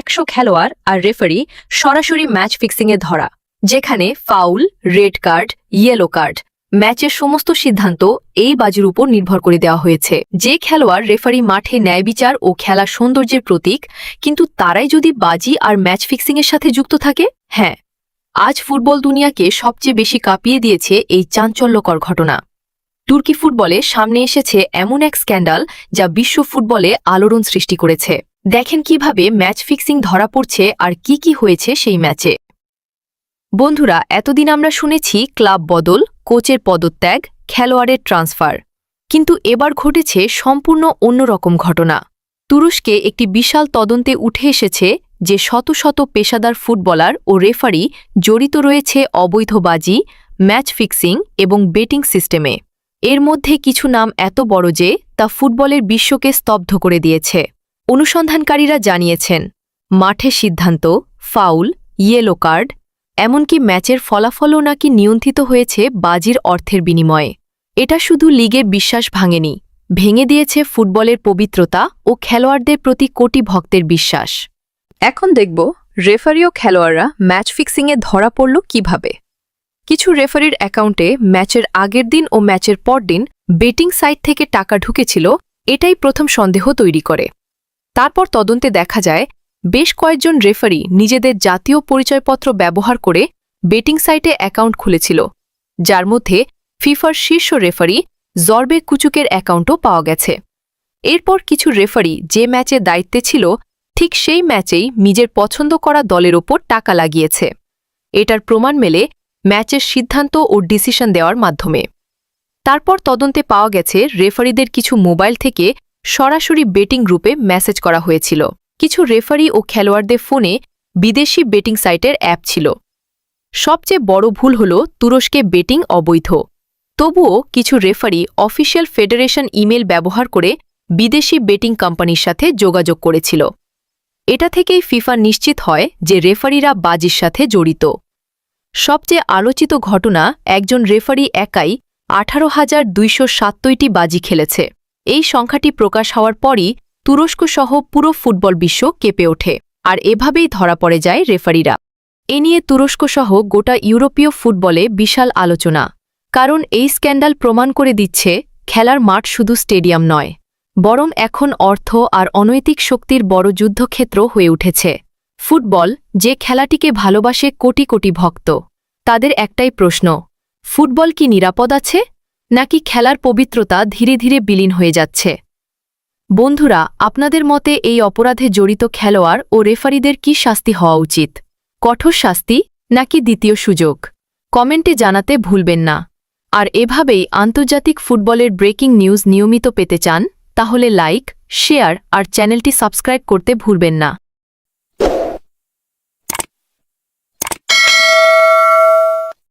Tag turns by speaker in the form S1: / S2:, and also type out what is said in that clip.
S1: একশো খেলোয়াড় আর রেফারি সরাসরি ম্যাচ ফিক্সিংয়ে ধরা, যেখানে foul, red card, yellow card. ম্যাচের সমস্ত সিদ্ধান্ত এই বাজির উপর নির্ভর করে দেওয়া হয়েছে। যে খেলোয়াড় রেফারি মাঠে ন্যায় বিচার ও খেলার সৌন্দর্যের প্রতীক, কিন্তু তারাই যদি বাজি আর ম্যাচ ফিক্সিংয়ের সাথে যুক্ত থাকে? হ্যাঁ। আজ ফুটবল দুনিয়াকে সবচেয়ে বেশি কাঁপিয়ে দিয়েছে এই চাঞ্চল্যকর ঘটনা। তুর্কি ফুটবলে সামনে এসেছে এমন এক স্ক্যান্ডাল যা বিশ্ব ফুটবলে আলোড়ন সৃষ্টি করেছে। দেখেন কীভাবে ম্যাচ ফিক্সিং ধরা পড়ছে আর কি কি হয়েছে সেই ম্যাচে। বন্ধুরা, এতদিন আমরা শুনেছি ক্লাব বদল, কোচের পদত্যাগ, খেলোয়াড়ের ট্রান্সফার। কিন্তু এবার ঘটেছে সম্পূর্ণ অন্যরকম ঘটনা। তুরস্কে একটি বিশাল তদন্তে উঠে এসেছে যে শত শত পেশাদার ফুটবলার ও রেফারি জড়িত রয়েছে অবৈধ বাজি ম্যাচ ফিক্সিং এবং বেটিং সিস্টেমে। এর মধ্যে কিছু নাম এত বড় যে তা ফুটবলের বিশ্বকে স্তব্ধ করে দিয়েছে। অনুসন্ধানকারীরা জানিয়েছেন, মাঠে সিদ্ধান্ত, ফাউল, ইয়েলো কার্ড, এমনকি ম্যাচের ফলাফলও নাকি নিয়ন্ত্রিত হয়েছে বাজির অর্থের বিনিময়ে। এটা শুধু লিগে বিশ্বাস ভাঙেনি, ভেঙে দিয়েছে ফুটবলের পবিত্রতা ও খেলোয়াড়দের প্রতি কোটি ভক্তের বিশ্বাস। এখন দেখব রেফারি ও খেলোয়াড়রা ম্যাচ ফিক্সিংয়ে ধরা পড়ল কীভাবে। কিছু রেফারির অ্যাকাউন্টে ম্যাচের আগের দিন ও ম্যাচের পরদিন বেটিং সাইট থেকে টাকা ঢুকেছিল, এটাই প্রথম সন্দেহ তৈরি করে। তারপর তদন্তে দেখা যায়, বেশ কয়েকজন রেফারি নিজেদের জাতীয় পরিচয়পত্র ব্যবহার করে বেটিং সাইটে অ্যাকাউন্ট খুলেছিল, যার মধ্যে ফিফার শীর্ষ রেফারি জর্বে কুচুকের অ্যাকাউন্টও পাওয়া গেছে। এরপর কিছু রেফারি যে ম্যাচে দায়িত্বে ছিল, ঠিক সেই ম্যাচেই নিজের পছন্দ করা দলের ওপর টাকা লাগিয়েছে। এটার প্রমাণ মেলে ম্যাচের সিদ্ধান্ত ও ডিসিশন দেওয়ার মাধ্যমে। তারপর তদন্তে পাওয়া গেছে, রেফারিদের কিছু মোবাইল থেকে সরাসরি বেটিং গ্রুপে মেসেজ করা হয়েছিল। কিছু রেফারি ও খেলোয়াড়দের ফোনে বিদেশি বেটিং সাইটের অ্যাপ ছিল। সবচেয়ে বড় ভুল হল তুরস্কে বেটিং অবৈধ। তবুও কিছু রেফারি অফিসিয়াল ফেডারেশন ইমেল ব্যবহার করে বিদেশি বেটিং কোম্পানির সাথে যোগাযোগ করেছিল। এটা থেকেই ফিফা নিশ্চিত হয় যে রেফারিরা বাজির সাথে জড়িত। সবচেয়ে আলোচিত ঘটনা, একজন রেফারি একাই আঠারো হাজার দুইশো বাজি খেলেছে। এই সংখ্যাটি প্রকাশ হওয়ার পরই তুরস্ক সহ পুরো ফুটবল বিশ্ব কেঁপে ওঠে, আর এভাবেই ধরা পড়ে যায় রেফারিরা। এ নিয়ে তুরস্ক সহ গোটা ইউরোপীয় ফুটবলে বিশাল আলোচনা, কারণ এই স্ক্যান্ডাল প্রমাণ করে দিচ্ছে খেলার মাঠ শুধু স্টেডিয়াম নয়, বরং এখন অর্থ আর অনৈতিক শক্তির বড় যুদ্ধক্ষেত্র হয়ে উঠেছে। ফুটবল যে খেলাটিকে ভালোবাসে কোটি কোটি ভক্ত, তাদের একটাই প্রশ্ন, ফুটবল কি নিরাপদ আছে? নাকি খেলার পবিত্রতা ধীরে ধীরে বিলীন হয়ে যাচ্ছে। বন্ধুরা, আপনাদের মতে এই অপরাধে জড়িত খেলোয়াড় ও রেফারিদের কি শাস্তি হওয়া উচিত? কঠোর শাস্তি নাকি দ্বিতীয় সুযোগ? কমেন্টে জানাতে ভুলবেন না। আর এভাবেই আন্তর্জাতিক ফুটবলের ব্রেকিং নিউজ নিয়মিত পেতে চান, তাহলে লাইক, শেয়ার আর চ্যানেলটি সাবস্ক্রাইব করতে ভুলবেন না।